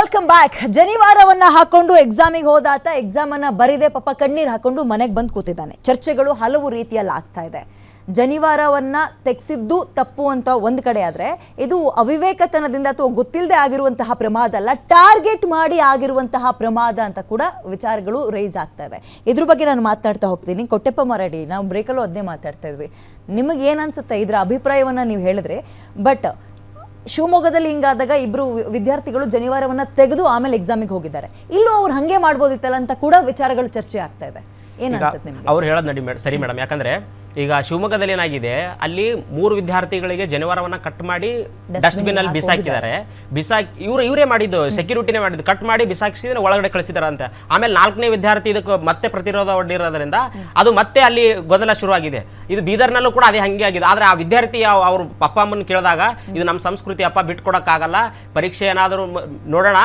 Welcome back ಜನಿವಾರವನ್ನ ಹಾಕೊಂಡು ಎಕ್ಸಾಮಿಗೆ ಹೋದಾತ exam ಅನ್ನ ಬರಿದೆ ಪಾಪ ಕಣ್ಣೀರು ಹಾಕೊಂಡು ಮನೆಗೆ ಬಂದು ಕೂತಿದ್ದಾನೆ. ಚರ್ಚೆಗಳು ಹಲವು ರೀತಿಯಲ್ಲಿ ಆಗ್ತಾ ಇದೆ. ಜನಿವಾರವನ್ನ ತೆಗೆಸಿದ್ದು ತಪ್ಪು ಅಂತ ಒಂದ್ ಕಡೆ ಆದರೆ, ಇದು ಅವಿವೇಕತನದಿಂದ ಅಥವಾ ಗೊತ್ತಿಲ್ಲದೆ ಆಗಿರುವಂತಹ ಪ್ರಮಾದ ಅಲ್ಲ, ಟಾರ್ಗೆಟ್ ಮಾಡಿ ಆಗಿರುವಂತಹ ಪ್ರಮಾದ ಅಂತ ಕೂಡ ವಿಚಾರಗಳು ರೈಸ್ ಆಗ್ತಾ ಇದೆ. ಇದ್ರ ಬಗ್ಗೆ ನಾನು ಮಾತನಾಡ್ತಾ ಹೋಗ್ತೀನಿ. ಕೊಟ್ಟೆಪ್ಪ ಮರಡಿ, ನಾವು ಬ್ರೇಕಲ್ಲೂ ಅದನ್ನೇ ಮಾತಾಡ್ತಾ ಇದ್ವಿ. ನಿಮಗೆ ಏನ್ ಅನ್ಸುತ್ತೆ? ಇದರ ಅಭಿಪ್ರಾಯವನ್ನ ನೀವು ಹೇಳಿದ್ರೆ ಬಟ್ ಶಿವಮೊಗ್ಗದಲ್ಲಿ ಹಿಂಗಾದಾಗ ಇಬ್ರು ವಿದ್ಯಾರ್ಥಿಗಳು ಜನಿವಾರವನ್ನು ತೆಗೆದು ಆಮೇಲೆ ಎಕ್ಸಾಮಿಗೆ ಹೋಗಿದ್ದಾರೆ. ಇಲ್ಲೂ ಅವ್ರು ಹಂಗೆ ಮಾಡ್ಬೋದಿತ್ತಲ್ಲ ಅಂತ ಕೂಡ ವಿಚಾರಗಳು ಚರ್ಚೆ ಆಗ್ತಾ ಇದೆ. ಏನ್ ಅನ್ಸುತ್ತೆ ನಿಮ್ಗೆ? ಅವ್ರು ಹೇಳೋದು ನಡಿ ಸರಿ ಮೇಡಮ್. ಯಾಕಂದ್ರೆ ಈಗ ಶಿವಮೊಗ್ಗದಲ್ಲಿ ಏನಾಗಿದೆ ಅಲ್ಲಿ ಮೂರು ವಿದ್ಯಾರ್ಥಿಗಳಿಗೆ ಜನಿವಾರವನ್ನ ಕಟ್ ಮಾಡಿ ಡಸ್ಟ್ಬಿನ್ ಅಲ್ಲಿ ಬಿಸಾಕಿದ್ದಾರೆ. ಬಿಸಾಕಿ ಇವ್ರು ಇವರೇ ಮಾಡಿದ್ದು ಸೆಕ್ಯೂರಿಟಿನೇ ಮಾಡಿದ್ದು ಕಟ್ ಮಾಡಿ ಬಿಸಾಕಿಸಿದ್ರೆ ಒಳಗಡೆ ಕಳಿಸಿದಾರೆ ಅಂತ ಆಮೇಲೆ ನಾಲ್ಕನೇ ವಿದ್ಯಾರ್ಥಿ ಇದಕ್ಕೆ ಮತ್ತೆ ಪ್ರತಿರೋಧ ಒಡ್ಡಿರೋದ್ರಿಂದ ಅದು ಮತ್ತೆ ಅಲ್ಲಿ ಗೊಂದಲ ಶುರುವಾಗಿದೆ. ಇದು ಬೀದರ್ನಲ್ಲೂ ಕೂಡ ಅದೇ ಹಂಗೆ ಆಗಿದೆ. ಆದ್ರೆ ಆ ವಿದ್ಯಾರ್ಥಿ ಅವ್- ಅವ್ರ ಪಪ್ಪ ಅಮ್ಮನ ಕೇಳಿದಾಗ ಇದು ನಮ್ಮ ಸಂಸ್ಕೃತಿ ಅಪ್ಪ ಬಿಟ್ಕೊಡಕ್ಕಾಗಲ್ಲ ಪರೀಕ್ಷೆ ಏನಾದರೂ ನೋಡೋಣ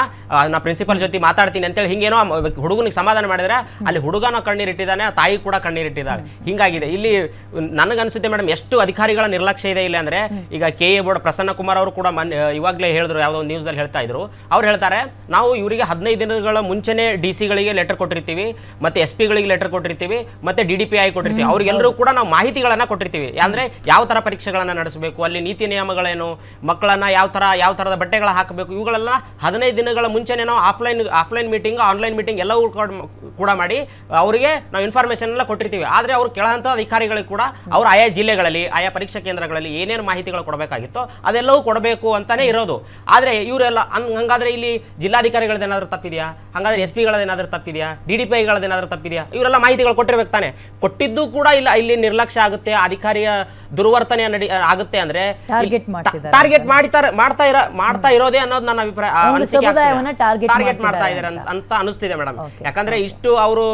ನಾ ಪ್ರಿನ್ಸಿಪಲ್ ಜೊತೆ ಮಾತಾಡ್ತೀನಿ ಅಂತೇಳಿ ಹಿಂಗೇನೋ ಹುಡುಗನಿಗೆ ಸಮಾಧಾನ ಮಾಡಿದ್ರೆ ಅಲ್ಲಿ ಹುಡುಗನ ಕಣ್ಣೀರಿಟ್ಟಿದ್ದಾನೆ ತಾಯಿ ಕೂಡ ಕಣ್ಣೀರಿಟ್ಟಿದ್ದಾಳೆ. ಹಿಂಗಾಗಿದೆ. ಇಲ್ಲಿ ನನಗನ್ಸುತ್ತೆ ಮೇಡಮ್, ಎಷ್ಟು ಅಧಿಕಾರಿಗಳ ನಿರ್ಲಕ್ಷ್ಯ ಇದೆ ಇಲ್ಲ ಅಂದ್ರೆ, ಈಗ K A board Prasanna Kumar ಅವರು ಕೂಡ ಇವಾಗ್ಲೇ ಇವಾಗಲೇ ಹೇಳಿದ್ರು, ಯಾವುದೋ ಒಂದು ನ್ಯೂಸ್ ಅಲ್ಲಿ ಹೇಳ್ತಾ ಇದ್ರು. ಅವ್ರು ಹೇಳ್ತಾರೆ, ನಾವು ಇವರಿಗೆ ಹದಿನೈದು ದಿನಗಳ ಮುಂಚೆನೆ ಡಿ ಸಿಗಳಿಗೆ ಲೆಟರ್ ಕೊಟ್ಟಿರ್ತೀವಿ, ಮತ್ತೆ ಎಸ್ ಪಿಗಳಿಗೆ ಲೆಟರ್ ಕೊಟ್ಟಿರ್ತೀವಿ, ಮತ್ತೆ ಡಿ ಡಿ ಪಿ ಐ ಕೊಟ್ಟಿರ್ತೀವಿ. ಅವ್ರಿಗೆಲ್ಲರೂ ಕೂಡ ನಾವು ಮಾಹಿತಿಗಳನ್ನ ಕೊಟ್ಟಿರ್ತೀವಿ. ಅಂದ್ರೆ ಯಾವ ತರ ಪರೀಕ್ಷೆಗಳನ್ನ ನಡೆಸಬೇಕು, ಅಲ್ಲಿ ನೀತಿ ನಿಯಮಗಳೇನು, ಮಕ್ಕಳನ್ನ ಯಾವ ತರ, ಯಾವ ತರದ ಬಟ್ಟೆಗಳ ಹಾಕಬೇಕು, ಇವುಗಳೆಲ್ಲ ಹದಿನೈದು ದಿನಗಳ ಮುಂಚೆನೆ ನಾವು offline offline meeting, online meeting ಎಲ್ಲವೂ ಕೂಡ- ಮಾಡಿ, ಅವರಿಗೆ ನಾವು ಇನ್ಫಾರ್ಮೇಶನ್ ಎಲ್ಲ ಕೊಟ್ಟಿರ್ತೀವಿ. ಆದ್ರೆ ಅವ್ರು ಕೆಳಹಂತ ಅಧಿಕಾರಿಗಳಿಗೆ ಕೂಡ ಅವರು ಆಯಾ ಜಿಲ್ಲೆಗಳಲ್ಲಿ ಆಯಾ ಪರೀಕ್ಷಾ ಕೇಂದ್ರಗಳಲ್ಲಿ ಏನೇನು ಮಾಹಿತಿಗಳು ಕೊಡಬೇಕಾಗಿತ್ತೋ ಅದೆಲ್ಲವೂ ಕೊಡಬೇಕು ಅಂತಾನೆ ಇರೋದು. ಆದ್ರೆ ಇವರೆಲ್ಲ ಹಂಗಾದ್ರೆ ಇಲ್ಲಿ ಜಿಲ್ಲಾಧಿಕಾರಿಗಳದ್ದೇನಾದ್ರೂ ತಪ್ಪಿದೆಯಾ? ಹಂಗಾದ್ರೆ ಎಸ್ ಪಿಗಳದೇನಾದ್ರೂ ತಪ್ಪಿದೆಯಾ? ಡಿ ಡಿ ಪಿ ಐಗಳದೇನಾದ್ರೂ ತಪ್ಪಿದೆಯಾ? ಇವರೆಲ್ಲ ಮಾಹಿತಿಗಳು ಕೊಟ್ಟಿರ್ಬೇಕು ತಾನೆ. ಕೊಟ್ಟಿದ್ದು ಕೂಡ ಇಲ್ಲ ಇಲ್ಲಿ ನಿರ್ಲಕ್ಷ್ಯ ಆಗುತ್ತೆ ಅಧಿಕಾರಿಯ ದುರ್ವರ್ತನೆ ನಡಿ ಆಗುತ್ತೆ ಅಂದ್ರೆ ಟಾರ್ಗೆಟ್ ಟಾರ್ಗೆಟ್ ಮಾಡ್ತಾರೆ ಮಾಡ್ತಾ ಇರೋ ಮಾಡ್ತಾ ಇರೋದೇ ಅನ್ನೋದು ನನ್ನ ಅಭಿಪ್ರಾಯ. ಟಾರ್ಗೆಟ್ ಮಾಡ್ತಾ ಇದಾರೆ ಇದ್ದಾರೆ ಅಂತ. ಅನಿಸ್ತಿದೆ ಮೇಡಮ್ ಯಾಕಂದ್ರೆ ಇಷ್ಟು ಅವರು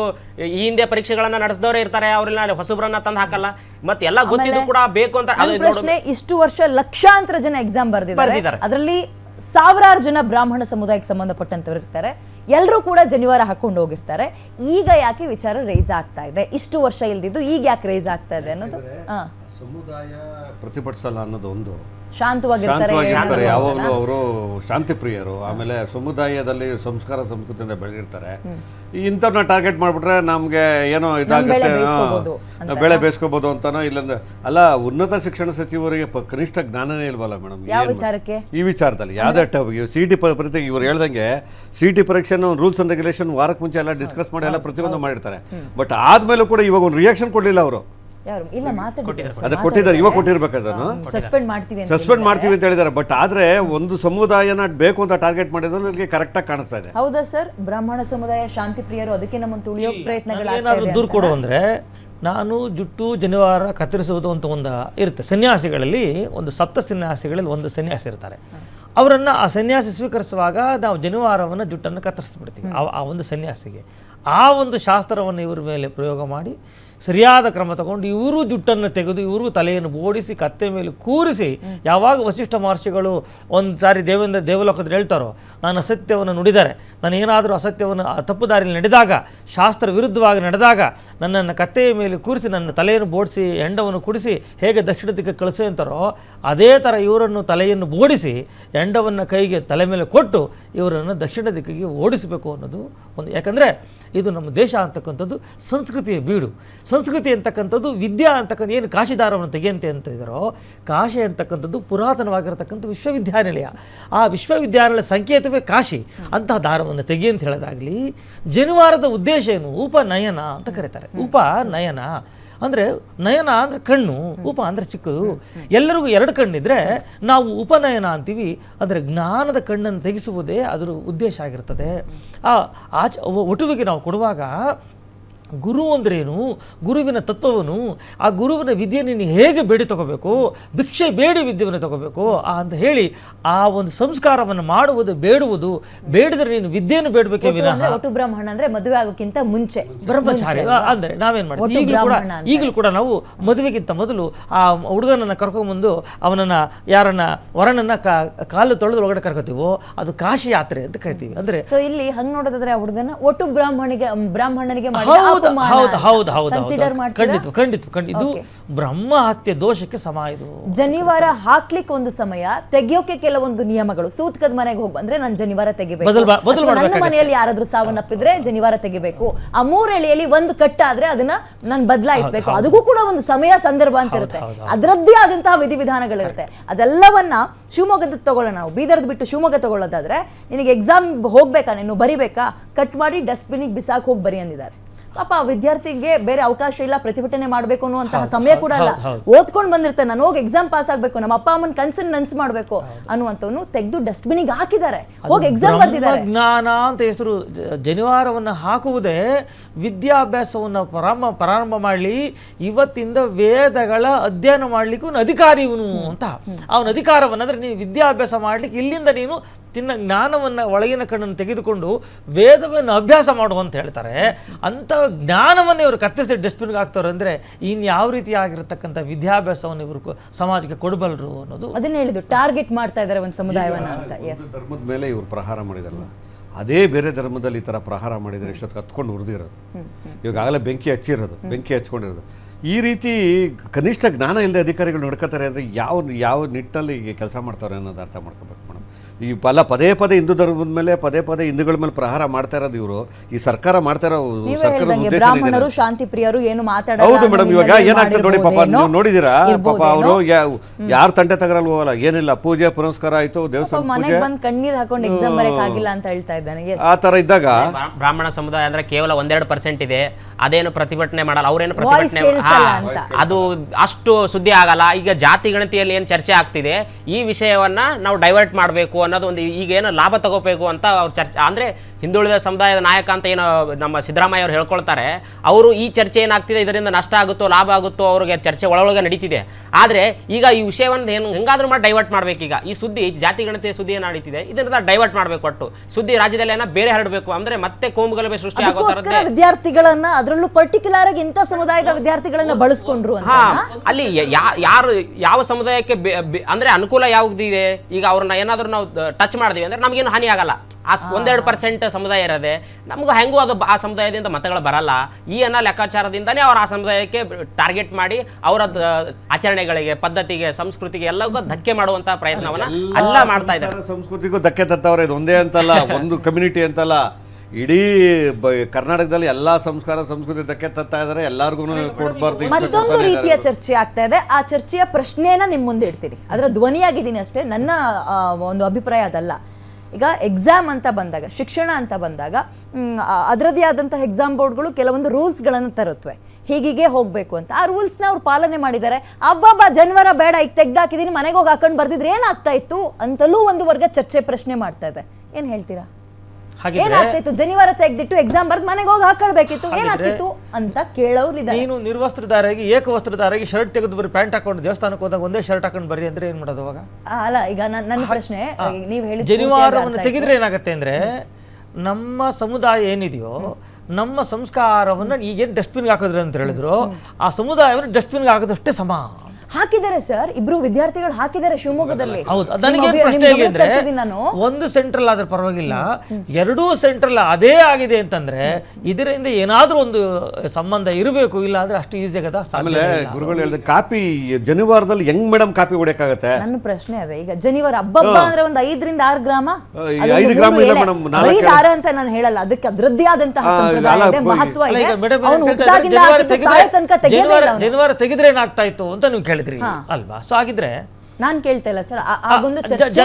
ಈ ಹಿಂದೆ ಪರೀಕ್ಷೆಗಳನ್ನ ನಡೆಸಿದವರೇ ಇರ್ತಾರೆ ಅವ್ರೆಲ್ಲ ಹೊಸಬ್ರನ್ನ ತಂದು ಹಾಕಲ್ಲ. ಮತ್ತೆ ಎಲ್ಲ ಗೊತ್ತಿದ್ದು ಕೂಡ ಬೇಕು ಅಂತ ಪ್ರಶ್ನೆ ಇಷ್ಟು ವರ್ಷ ಲಕ್ಷಾಂತರ ಜನ ಎಕ್ಸಾಮ್ ಬರೆದಿದ್ದಾರೆ. ಬರ್ದಿದ್ದಾರೆ. ಅದರಲ್ಲಿ ಸಾವಿರಾರು ಜನ ಬ್ರಾಹ್ಮಣ ಸಮುದಾಯಕ್ಕೆ ಸಂಬಂಧಪಟ್ಟಂತವ್ರು ಇರ್ತಾರೆ. ಎಲ್ಲರೂ ಕೂಡ ಜನಿವಾರ ಹಾಕೊಂಡು ಹೋಗಿರ್ತಾರೆ. ಈಗ ಯಾಕೆ ವಿಚಾರ ರೈಸ್ ಆಗ್ತಾ ಇದೆ? ಇಷ್ಟು ವರ್ಷ ಇಲ್ದಿದ್ದು ಈಗ ಯಾಕೆ ರೈಸ್ ಆಗ್ತಾ ಇದೆ ಅನ್ನೋದು? ಹಾ. ಸಮುದಾಯ ಪ್ರತಿಭಟಿಸಲ್ಲ ಅನ್ನೋದು ಒಂದು. ಶಾಂತವಾಗಿರ್ತಾರೆ ಶಾಂತವಾಗಿರ್ತಾರೆ ಯಾವಾಗಲೂ ಅವರು ಶಾಂತಿ ಪ್ರಿಯರು ಆಮೇಲೆ ಸಮುದಾಯದಲ್ಲಿ ಸಂಸ್ಕಾರ ಸಂಸ್ಕೃತಿಯಿಂದ ಬೆಳೆದಿರ್ತಾರೆ ಇಂಥವ್ರನ್ನ ಟಾರ್ಗೆಟ್ ಮಾಡಿಬಿಟ್ರೆ ನಮಗೆ ಏನೋ ಇದಾಗುತ್ತೆ ಬೆಳೆ ಬೇಸ್ಕೋಬಹುದು ಬೇಯಿಸ್ಕೋಬೋದು ಅಂತಾನೋ ಇಲ್ಲಂದ್ರೆ ಅಲ್ಲ ಉನ್ನತ ಶಿಕ್ಷಣ ಸಚಿವರಿಗೆ ಕನಿಷ್ಠ ಜ್ಞಾನನೇ ಇಲ್ವಲ್ಲ ಮೇಡಮ್ ಈ ವಿಚಾರದಲ್ಲಿ ಯಾವ್ದೇ ಸಿ ಟಿ ಪ್ರತಿ ಇವ್ರು ಹೇಳ್ದಂಗೆ ಸಿ ಟಿ ಪರೀಕ್ಷೆನ ರೂಲ್ಸ್ ಅಂಡ್ ರೆಗ್ಯುಲೇಷನ್ ವಾರಕ್ಕೆ ಮುಂಚೆ ಎಲ್ಲ ಡಿಸ್ಕಸ್ ಮಾಡಿ ಎಲ್ಲ ಪ್ರತಿಯೊಂದು ಮಾಡಿರ್ತಾರೆ. ಬಟ್ ಆದ್ಮೇಲೂ ಕೂಡ ಇವಾಗ ಒಂದು ರಿಯಾಕ್ಷನ್ ಕೊಡಲಿಲ್ಲ ಅವರು. ಯಾರು? ಇಲ್ಲ ಕೊಟ್ಟಿದ್ದಾರೆ. ಇವಾಗ ಕೊಟ್ಟಿರ್ಬೇಕು ಸಸ್ಪೆಂಡ್ ಮಾಡ್ತೀವಿ ಅಂತ ಸಸ್ಪೆಂಡ್ ಮಾಡ್ತೀವಿ ಅಂತ ಹೇಳಿದ್ದಾರೆ. ಬಟ್ ಆದ್ರೆ ಒಂದು ಸಮುದಾಯನ ಬೇಕು ಅಂತ ಟಾರ್ಗೆಟ್ ಮಾಡಿದ್ರೆ ಕರೆಕ್ಟ್ ಆಗಿ ಕಾಣಿಸ್ತಾ ಇದೆ. ಹೌದಾ ಸರ್? ಬ್ರಾಹ್ಮಣ ಸಮುದಾಯ ಶಾಂತಿ ಪ್ರಿಯರು ಅದಕ್ಕೆ ನಮ್ಮನ್ನು ತುಳಿಯೋ ಪ್ರಯತ್ನಗಳು ದೂರ ಕೊಡು ಅಂದ್ರೆ ನಾನು ಜುಟ್ಟು ಜನಿವಾರ ಕತ್ತರಿಸುವುದು ಅಂತ ಒಂದು ಇರುತ್ತೆ. ಸನ್ಯಾಸಿಗಳಲ್ಲಿ ಒಂದು ಸಪ್ತ ಸನ್ಯಾಸಿಗಳಲ್ಲಿ ಒಂದು ಸನ್ಯಾಸಿ ಇರ್ತಾರೆ. ಅವರನ್ನು ಆ ಸನ್ಯಾಸಿ ಸ್ವೀಕರಿಸುವಾಗ ನಾವು ಜನಿವಾರವನ್ನು ಜುಟ್ಟನ್ನು ಕತ್ತರಿಸ್ಬಿಡ್ತೀವಿ. ಆ ಆ ಒಂದು ಸನ್ಯಾಸಿಗೆ. ಆ ಒಂದು ಶಾಸ್ತ್ರವನ್ನು ಇವ್ರ ಮೇಲೆ ಪ್ರಯೋಗ ಮಾಡಿ ಸರಿಯಾದ ಕ್ರಮ ತಗೊಂಡು ಇವರು ಜುಟ್ಟನ್ನು ತೆಗೆದು ಇವರು ತಲೆಯನ್ನು ಓಡಿಸಿ, ಕತ್ತೆ ಮೇಲೆ ಕೂರಿಸಿ ಯಾವಾಗ ವಸಿಷ್ಠ ಮಹರ್ಷಿಗಳು ಒಂದು ಸಾರಿ ದೇವೇಂದ್ರ ದೇವಲೋಕದಲ್ಲಿ ಹೇಳ್ತಾರೋ, ನಾನು ಅಸತ್ಯವನ್ನು ನುಡಿದರೆ, ನಾನು ಏನಾದರೂ ಅಸತ್ಯವನ್ನು ತಪ್ಪು ದಾರಿಯಲ್ಲಿ ನಡೆದಾಗ, ಶಾಸ್ತ್ರ ವಿರುದ್ಧವಾಗಿ ನಡೆದಾಗ, ನನ್ನನ್ನು ಕತ್ತೆಯ ಮೇಲೆ ಕೂರಿಸಿ, ನನ್ನ ತಲೆಯನ್ನು ಬೋಡಿಸಿ ಎಂಡವನ್ನು ಕುಡಿಸಿ, ಹೇಗೆ ದಕ್ಷಿಣ ದಿಕ್ಕಕ್ಕೆ ಕಳಿಸು ಅಂತಾರೋ, ಅದೇ ಥರ ಇವರನ್ನು ತಲೆಯನ್ನು ಬೋಡಿಸಿ ಎಂಡವನ್ನು ಕೈಗೆ ತಲೆ ಮೇಲೆ ಕೊಟ್ಟು, ಇವರನ್ನು ದಕ್ಷಿಣ ದಿಕ್ಕಿಗೆ ಓಡಿಸಬೇಕು ಅನ್ನೋದು ಒಂದು, ಯಾಕಂದರೆ ಇದು ನಮ್ಮ ದೇಶ ಅಂತಕ್ಕಂಥದ್ದು ಸಂಸ್ಕೃತಿಯ ಬೀಡು. ಸಂಸ್ಕೃತಿ ಅಂತಕ್ಕಂಥದ್ದು ವಿದ್ಯಾ ಅಂತಕ್ಕಂಥ ಏನು ಕಾಶಿದಾರವನ್ನು ತೆಗೆಯಂತೆ ಅಂತ ಇದ್ದಾರೋ, ಕಾಶಿ ಅಂತಕ್ಕಂಥದ್ದು ಪುರಾತನವಾಗಿರತಕ್ಕಂಥ ವಿಶ್ವವಿದ್ಯಾನಿಲಯ. ಆ ವಿಶ್ವವಿದ್ಯಾನಿಲಯ ಸಂಕೇತವೇ ಕಾಶಿ ಅಂತಹ ದಾರವನ್ನು ತೆಗಿ ಅಂತ ಹೇಳೋದಾಗಲಿ, ಜನಿವಾರದ ಉದ್ದೇಶ ಏನು? ಉಪನಯನ ಅಂತ ಕರೀತಾರೆ. ಉಪನಯನ. ಅಂದರೆ ನಯನ ಅಂದರೆ ಕಣ್ಣು ಉಪ ಅಂದರೆ ಚಿಕ್ಕದು. ಎಲ್ಲರಿಗೂ ಎರಡು ಕಣ್ಣಿದ್ರೆ ನಾವು ಉಪನಯನ ಅಂತೀವಿ. ಅಂದರೆ ಜ್ಞಾನದ ಕಣ್ಣನ್ನು ತೆಗೆಸುವುದೇ ಅದರ ಉದ್ದೇಶ ಆಗಿರ್ತದೆ. ಆ ಆಚ ಒಟುವಿಗೆ ನಾವು ಕೊಡುವಾಗ ಗುರು ಅಂದ್ರೇನು? ಗುರುವಿನ ತತ್ವವನ್ನು ಆ ಗುರುವಿನ ವಿದ್ಯೆಯನ್ನು ನೀನು ಹೇಗೆ ಬೇಡಿ ತಗೋಬೇಕು? ಭಿಕ್ಷೆ ಬೇಡಿ ವಿದ್ಯೆಯನ್ನು ತಗೋಬೇಕು? ಅಂತ ಹೇಳಿ ಆ ಒಂದು ಸಂಸ್ಕಾರವನ್ನು ಮಾಡುವುದು ಬೇಡುವುದು ಬೇಡಿದ್ರೆ ನೀನು ವಿದ್ಯೆಯನ್ನು ಬೇಡಬೇಕು ಒಟ್ಟು ವಿನಃ. ಒಟ್ಟು ಬ್ರಾಹ್ಮಣ ಅಂದ್ರೆ ಮದುವೆ ಆಗೋಕ್ಕಿಂತ ಮುಂಚೆ. ಬ್ರಹ್ಮಚಾರಿ ಅಂದರೆ ನಾವೇನು ಮಾಡ್ತೀವಿ? ಈಗಲೂ ಕೂಡ ಈಗಲೂ ಕೂಡ ನಾವು ಮದುವೆಗಿಂತ ಮೊದಲು ಆ ಹುಡುಗನನ್ನ ಕರ್ಕೊಂಬಂದು ಅವನನ್ನ ಯಾರನ್ನ ವರನನ್ನ ಕಾಲು ತೊಳೆದು ಒಳಗಡೆ ಕರ್ಕೋತೀವೋ ಅದು ಕಾಶಿ ಯಾತ್ರೆ ಅಂತ ಕರಿತೀವಿ. ಅಂದ್ರೆ ಸೊ ಇಲ್ಲಿ ಹಂಗ್ ನೋಡೋದಾದ್ರೆ ಆ ಹುಡುಗನ ಒಟ್ಟು ಬ್ರಾಹ್ಮಣಿಗೆ ಬ್ರಾಹ್ಮಣನಿಗೆ ಹೌದು ಹೌದು ಹೌದು ಖಂಡಿತ ಖಂಡಿತ ಖಂಡಿತ ಇದು ಬ್ರಹ್ಮ ಹತ್ಯೆ ದೋಷಕ್ಕೆ ಸಮ ಇದು. ಜನಿವಾರ ಹಾಕ್ಲಿಕ್ಕೆ ಒಂದು ಸಮಯ ತೆಗಿಯೋಕೆ ಕೆಲವೊಂದು ನಿಯಮಗಳು. ಸೂತ್ಕದ ಮನೆಗೆ ಹೋಗಿ ಬಂದ್ರೆ ನಾನು ಜನಿವಾರ ತೆಗಿಬೇಕು. ನನ್ನ ಮನೆಯಲ್ಲಿ ಯಾರಾದ್ರೂ ಸಾವನ್ನಪ್ಪಿದ್ರೆ ಜನಿವಾರ ತೆಗಿಬೇಕು. ಆ ಮೂರ್ ಒಂದು ಒಂದು ಕಟ್ಟಾದ್ರೆ ಅದನ್ನ ನಾನು ಬದಲಾಯಿಸಬೇಕು. ಅದಕ್ಕೂ ಕೂಡ ಒಂದು ಸಮಯ ಸಂದರ್ಭ ಅಂತ ಇರುತ್ತೆ. ಅದರದ್ದೇ ಆದಂತಹ ವಿಧಿವಿಧಾನಗಳಿರುತ್ತೆ. ಅದೆಲ್ಲವನ್ನ ಶಿವಮೊಗ್ಗದ ತಗೊಳ್ಳೋಣ ನಾವು. ಬೀದರ್ದು ಬಿಟ್ಟು ಶಿವಮೊಗ್ಗ ತಗೊಳ್ಳೋದಾದ್ರೆ ನಿನಗೆ ಎಕ್ಸಾಮ್ ಹೋಗ್ಬೇಕಾ? ನೀನು ಬರಿಬೇಕಾ? ಕಟ್ ಮಾಡಿ ಡಸ್ಟ್ಬಿನ್ಗೆ ಬಿಸಾಕ್ ಹೋಗಿ ಬರಿ ಅಂದಿದ್ದಾರೆ. ಪಾಪ ವಿದ್ಯಾರ್ಥಿಗೆ ಬೇರೆ ಅವಕಾಶ ಇಲ್ಲ ಪ್ರತಿಭಟನೆ ಮಾಡಬೇಕು ಅನ್ನುವಂತಹ ಸಮಯ ಕೂಡ ಅಲ್ಲ. ಓದ್ಕೊಂಡು ಬಂದಿರ್ತಾನೆ ನಾನು ಹೋಗಿ ಎಕ್ಸಾಮ್ ಪಾಸ್ ಆಗಬೇಕು ನಮ್ಮ ಅಪ್ಪ ಅಮ್ಮನ ಕನ್ಸನ್ ನನ್ಸ್ ಮಾಡಬೇಕು ಅನ್ನುವಂಥವನು ತೆಗೆದು ಡಸ್ಟ್ಬಿನಿಗೆ ಹಾಕಿದ್ದಾರೆ. ಹೋಗಿ ಎಕ್ಸಾಮ್ ಬರ್ತಿದ್ದಾರೆ ಜ್ಞಾನ ಅಂತ ಹೆಸರು ಜನಿವಾರವನ್ನು ಹಾಕುವುದೇ ವಿದ್ಯಾಭ್ಯಾಸವನ್ನು ಪ್ರಾರಂಭ ಪ್ರಾರಂಭ ಮಾಡಲಿ ಇವತ್ತಿಂದ ವೇದಗಳ ಅಧ್ಯಯನ ಮಾಡಲಿಕ್ಕೂ ಅಧಿಕಾರಿ ಇವನು ಅಂತ. ಅವನ ಅಧಿಕಾರವನ್ನು ಅಂದರೆ ನೀನು ವಿದ್ಯಾಭ್ಯಾಸ ಮಾಡ್ಲಿಕ್ಕೆ ಇಲ್ಲಿಂದ ನೀನು ತಿನ್ನ ಜ್ಞಾನವನ್ನು ಒಳಗಿನ ಕಣ್ಣನ್ನು ತೆಗೆದುಕೊಂಡು ವೇದವನ್ನು ಅಭ್ಯಾಸ ಮಾಡು ಅಂತ ಹೇಳ್ತಾರೆ. ಅಂತ ಜ್ಞಾನವನ್ನು ಇವರು ಕತ್ತರಿಸಿ ಡಸ್ಟ್ಬಿನ್ಗೆ ಹಾಕ್ತಾರೆ ಅಂದರೆ ಇನ್ನು ಯಾವ ರೀತಿ ಆಗಿರತಕ್ಕಂಥ ವಿದ್ಯಾಭ್ಯಾಸವನ್ನು ಇವರು ಸಮಾಜಕ್ಕೆ ಕೊಡಬಲ್ಲರು ಅನ್ನೋದು ಅದನ್ನ ಹೇಳಿದ್ರು ಟಾರ್ಗೆಟ್ ಮಾಡ್ತಾ ಇದ್ದಾರೆ ಒಂದು ಸಮುದಾಯವನ್ನು ಅಂತ ಎಸ್ ಧರ್ಮದ ಮೇಲೆ ಇವರು ಪ್ರಹಾರ ಮಾಡಿದಾರಲ್ಲ ಅದೇ ಬೇರೆ ಧರ್ಮದಲ್ಲಿ ಈ ಥರ ಪ್ರಹಾರ ಮಾಡಿದರೆ ಇಷ್ಟೊತ್ತು ಹತ್ಕೊಂಡು ಉರಿದಿರೋದು. ಇವಾಗಲೇ ಬೆಂಕಿ ಹಚ್ಚಿರೋದು ಬೆಂಕಿ ಹಚ್ಕೊಂಡಿರೋದು. ಈ ರೀತಿ ಕನಿಷ್ಠ ಜ್ಞಾನ ಇಲ್ಲದೆ ಅಧಿಕಾರಿಗಳು ನಡ್ಕೋತಾರೆ ಅಂದರೆ ಯಾವ ಯಾವ ನಿಟ್ಟಿನಲ್ಲಿ ಕೆಲಸ ಮಾಡ್ತಾರೆ ಅನ್ನೋದು ಅರ್ಥ ಮಾಡ್ಕೋಬೇಕು. ಈ ಬಲ ಪದೇ ಪದೇ ಹಿಂದೂ ಧರ್ಮದ ಮೇಲೆ ಪದೇ ಪದೇ ಹಿಂದೂಗಳ ಮೇಲೆ ಪ್ರಹಾರ ಮಾಡ್ತಾ ಇರೋದು ಇವರು. ಈ ಸರ್ಕಾರ ಮಾಡ್ತಾ ಇರೋ ನೀವೇ ಸರ್ಕಾರದ ಹೇಳ್ದಂಗೆ ಬ್ರಾಹ್ಮಣರು ಶಾಂತಿ ಪ್ರಿಯರು ಏನು ಮಾತಾಡಲ್ಲ ಹೌದು ಮೇಡಮ್ ಇವಾಗ ಏನಾಗ್ತದೆ ನೋಡಿ ಪಾಪ ನೀವು ನೋಡಿದೀರಾ ಪಾಪ ಅವರು ಯಾರ ತಂಟೆ ತಗರಲ್ ಹೋಗಲ್ಲ ಏನಿಲ್ಲ ಪೂಜೆ ಪುನಸ್ಕಾರ ಆಯ್ತು ದೇವಸ್ಥಾನ ಮನೆಗೆ ಬಂದು ಕಣ್ಣೀರ್ ಹಾಕೊಂಡು ಎಕ್ಸಾಮ್ ಬರಕ್ ಆಗಿಲ್ಲ ಅಂತ ಹೇಳ್ತಾ ಇದ್ದಾನೆ. ಎಸ್ ಆ ತರ ಇದ್ದಾಗ ಬ್ರಾಹ್ಮಣ ಸಮುದಾಯ ಅಂದ್ರೆ ಕೇವಲ ಒಂದೆರಡು ಪರ್ಸೆಂಟ್ ಇದೆ. ಅದೇನು ಪ್ರತಿಭಟನೆ ಮಾಡಲ್ಲ ಅವ್ರೇನು ಪ್ರತಿಭಟನೆ. ಅದು ಅಷ್ಟು ಸುದ್ದಿ ಆಗಲ್ಲ. ಈಗ ಜಾತಿ ಗಣತಿಯಲ್ಲಿ ಏನು ಚರ್ಚೆ ಆಗ್ತಿದೆ ಈ ವಿಷಯವನ್ನ ನಾವು ಡೈವರ್ಟ್ ಮಾಡಬೇಕು ಅನ್ನೋದು ಒಂದು ಈಗ ಏನೋ ಲಾಭ ತಗೋಬೇಕು ಅಂತ ಅವ್ರು ಚರ್ಚೆ ಅಂದ್ರೆ ಹಿಂದುಳಿದ ಸಮುದಾಯದ ನಾಯಕ ಅಂತ ಏನು ನಮ್ಮ ಸಿದ್ದರಾಮಯ್ಯ ಅವರು ಹೇಳ್ಕೊಳ್ತಾರೆ ಅವರು ಈ ಚರ್ಚೆ ಏನಾಗ್ತಿದೆ ಇದರಿಂದ ನಷ್ಟ ಆಗುತ್ತೋ ಲಾಭ ಆಗುತ್ತೋ ಅವ್ರಿಗೆ ಚರ್ಚೆ ಒಳಗೊಳಗೆ ನಡೀತಿದೆ. ಆದರೆ ಈಗ ಈ ವಿಷಯವನ್ನು ಏನು ಹೆಂಗಾದ್ರೂ ಮಾಡಿ ಡೈವರ್ಟ್ ಮಾಡಬೇಕೀಗ. ಈ ಸುದ್ದಿ ಜಾತಿ ಗಣತಿಯ ಸುದ್ದಿ ಏನು ನಡೀತಿದೆ ಇದರಿಂದ ಡೈವರ್ಟ್ ಮಾಡಬೇಕು ಒಟ್ಟು. ಸುದ್ದಿ ರಾಜ್ಯದಲ್ಲಿ ಏನೋ ಬೇರೆ ಹರಡಬೇಕು ಅಂದ್ರೆ ಮತ್ತೆ ಕೋಮುಗಲಭೆ ಸೃಷ್ಟಿ ಆಗೋ ಅದಕ್ಕೋಸ್ಕರ ಥರದ್ದೇ. ವಿದ್ಯಾರ್ಥಿಗಳನ್ನ ಅದರಲ್ಲೂ ಪರ್ಟಿಕ್ಯುಲರ್ ಆಗಿ ಇಂಥ ಸಮುದಾಯದ ವಿದ್ಯಾರ್ಥಿಗಳನ್ನ ಬಳಸ್ಕೊಂಡ್ರು ಹಾ ಅಲ್ಲಿ? ಯಾ- ಯಾರು ಯಾವ ಸಮುದಾಯಕ್ಕೆ ಅಂದ್ರೆ ಅನುಕೂಲ ಯಾವ್ದಿದೆ? ಈಗ ಅವ್ರನ್ನ ಏನಾದರೂ ನಾವು ಟಚ್ ಮಾಡಿದ್ವಿ ಅಂದರೆ ನಮಗೇನು ಹಾನಿ ಆಗಲ್ಲ. ಆ ಒಂದೆರಡು ಪರ್ಸೆಂಟ್ ಸಮುದಾಯ ಇರದೆ ನಮಗೂ ಹೆಂಗೂ ಅದು ಆ ಸಮುದಾಯದಿಂದ ಮತಗಳು ಬರಲ್ಲ. ಈ ಅನ್ನೋ ಲೆಕ್ಕಾಚಾರದಿಂದನೇ ಅವ್ರು ಆ ಸಮುದಾಯಕ್ಕೆ ಟಾರ್ಗೆಟ್ ಮಾಡಿ ಅವರ ಆಚರಣೆಗಳಿಗೆ ಪದ್ಧತಿಗೆ ಸಂಸ್ಕೃತಿಗೆ ಎಲ್ಲವೂ ಧಕ್ಕೆ ಮಾಡುವಂತ ಪ್ರಯತ್ನವನ್ನ ಎಲ್ಲ ಮಾಡ್ತಾ ಇದ್ದಾರೆ. ಸಂಸ್ಕೃತಿಗೂ ಧಕ್ಕೆ ತತ್ತವ್ರೆ ಇದು ಒಂದೇ ಅಂತಲ್ಲ ಒಂದು ಕಮ್ಯುನಿಟಿ ಅಂತಲ್ಲ. ಇಡೀ ಬ- ಕರ್ನಾಟಕದಲ್ಲಿ ಎಲ್ಲಾ ಸಂಸ್ಕಾರ ಸಂಸ್ಕೃತಿ ಧಕ್ಕೆ ತತ್ತಾ ಇದಾರೆ ಎಲ್ಲಾರ್ಗು ಕೊಡ್ಬಾರ್ದು ಮತ್ತೊಂದು ರೀತಿಯ ಚರ್ಚೆ ಆಗ್ತಾ ಇದೆ. ಆ ಚರ್ಚೆಯ ಪ್ರಶ್ನೆಯನ್ನ ನಿಮ್ ಮುಂದೆ ಇಡ್ತೀನಿ. ಅದರ ಧ್ವನಿಯಾಗಿದ್ದೀನಿ ಅಷ್ಟೇ. ನನ್ನ ಒಂದು ಅಭಿಪ್ರಾಯ ಅದಲ್ಲ. ಈಗ ಎಕ್ಸಾಮ್ ಅಂತ ಬಂದಾಗ, ಶಿಕ್ಷಣ ಅಂತ ಬಂದಾಗ ಅದರದೇ ಆದಂತಹ ಎಕ್ಸಾಮ್ ಬೋರ್ಡ್ಗಳು ಕೆಲವೊಂದು ರೂಲ್ಸ್ಗಳನ್ನು ತರುತ್ತವೆ ಹೀಗೀಗೆ ಹೋಗಬೇಕು ಅಂತ. ಆ ರೂಲ್ಸ್ನ ಅವ್ರು ಪಾಲನೆ ಮಾಡಿದ್ದಾರೆ. ಅಬ್ಬಬ್ಬ, ಜನವರ ಬೇಡ, ಈಗ ತೆಗ್ದಾಕಿದ್ದೀನಿ ಮನೆಗೆ ಹೋಗಿ ಹಾಕೊಂಡು ಬರ್ದಿದ್ರೆ ಏನಾಗ್ತಾ ಇತ್ತು ಅಂತಲೂ ಒಂದು ವರ್ಗ ಚರ್ಚೆ ಪ್ರಶ್ನೆ ಮಾಡ್ತಾ ಇದೆ. ಏನು ಹೇಳ್ತೀರಾ? ಏನಾಗ್ತಿತ್ತು? ಜನಿವಾರ ತೆಗೆದಿಟ್ಟು ಎಕ್ಸಾಮ್ ಬರ್ದು ಮನೆಗೆ ಹೋಗಿ ಹಾಕೊಳ್ಬೇಕಿತ್ತು. ಏನಾಗ್ತಿತ್ತು ಅಂತ ಕೇಳೋರಿದ್ದಾರೆ ನೀನು ನಿರ್ವಸ್ತ್ರಧಾರಾಗಿ ಏಕವಸ್ತ್ರಧಾರಾಗಿ ಶರ್ಟ್ ತೆಗೆದು ಬರೀ ಪ್ಯಾಂಟ್ ಹಾಕೊಂಡು ದೇವಸ್ಥಾನಕ್ಕೆ ಹೋದಾಗ ಒಂದೇ ಶರ್ಟ್ ಹಾಕೊಂಡು ಬರ್ರಿ ಅಂದ್ರೆ ಏನ್ ಮಾಡೋದು ಅವಾಗ? ಆ, ಅಲ್ಲ ಈಗ ನನ್ನ ನನ್ನ ಪ್ರಶ್ನೆ ನೀವು ಹೇಳಿ ಜನಿವಾರವನ್ನು ತೆಗೆದ್ರೆ ಏನಾಗುತ್ತೆ ಅಂದ್ರೆ ನಮ್ಮ ಸಮುದಾಯ ಏನಿದೆಯೋ ನಮ್ಮ ಸಂಸ್ಕಾರವನ್ನ ಈಗೇನು ಡಸ್ಟ್ಬಿನ್ಗೆ ಹಾಕಿದ್ರೆ ಅಂತ ಹೇಳಿದ್ರು ಆ ಸಮುದಾಯವನ್ನು ಡಸ್ಟ್ಬಿನ್ಗೆ ಹಾಕೋದಷ್ಟೇ ಸಮ. ಹಾಕಿದ್ದಾರೆ ಸರ್. ಇಬ್ರು ವಿದ್ಯಾರ್ಥಿಗಳು ಹಾಕಿದ್ದಾರೆ ಶಿವಮೊಗ್ಗದಲ್ಲಿ. ಹೌದು ಪ್ರಶ್ನೆ ನಾನು. ಒಂದು ಸೆಂಟ್ರಲ್ ಆದ್ರೆ ಪರವಾಗಿಲ್ಲ. ಎರಡೂ ಸೆಂಟ್ರಲ್ ಅದೇ ಆಗಿದೆ ಅಂತಂದ್ರೆ ಇದರಿಂದ ಏನಾದ್ರೂ ಒಂದು ಸಂಬಂಧ ಇರಬೇಕು ಇಲ್ಲ ಅಂದ್ರೆ ಅಷ್ಟು ಈಸಿ ಆಗದ ಆಮೇಲೆ ಗುರುಗಳು ಹೇಳಿದ ಕಾಪಿ ಜನಿವಾರದಲ್ಲಿ ಹೆಂಗ್ ಮೇಡಮ್ ಕಾಪಿ ಹೊಡೆಯಕ್ಕಾಗತ್ತೆ? ನನ್ನ ಪ್ರಶ್ನೆ ಅದೇ ಈಗ ಜನಿವಾರ ಹಬ್ಬ ಅಂದ್ರೆ ಒಂದು ಐದರಿಂದ ಆರು ಗ್ರಾಮ? ಅದೊಂದು ಐದು ಮೂರು ಗ್ರಾಮ ಇಲ್ಲ ಬರೀ ದಾರ ಅಂತ ನಾನು ಹೇಳಲ್ಲ ಅದಕ್ಕೆ ಅದ್ರದ್ದೇ ಆದಂತಹ ಆ, ಸಂಪ್ರದಾಯ ಇದೆ ಹೋಗಿ. ಮಹತ್ವ ಇದೆ. ಅವನು ಹೇಳ್ತಾ ಇದ್ದಾರೆ, ಹುಟ್ಟಾಗಿಂದ ಜನಿವಾರ ಹಾಕಿದ್ದು ತೆಗೆದ್ರೆ- ಸಾಯೋ ತನಕ ತೆಗೆಯೋದೇ ಇಲ್ಲ ಜನಿವಾರ- ಜನಿವಾರ ತೆಗೆದ್ರೆ ಏನಾಗ್ತಾ ಇತ್ತು ಅಂತ ನೀವು ಕೇಳಿದ್ರಿ. ಅಲ್ವಾ? ಸೊ ಹಾಗಿದ್ರೆ ನಾನ್ ಕೇಳ್ತಾ ಇಲ್ಲ ಸರ್. ಆಗೊಂದು ಚರ್ಚೆ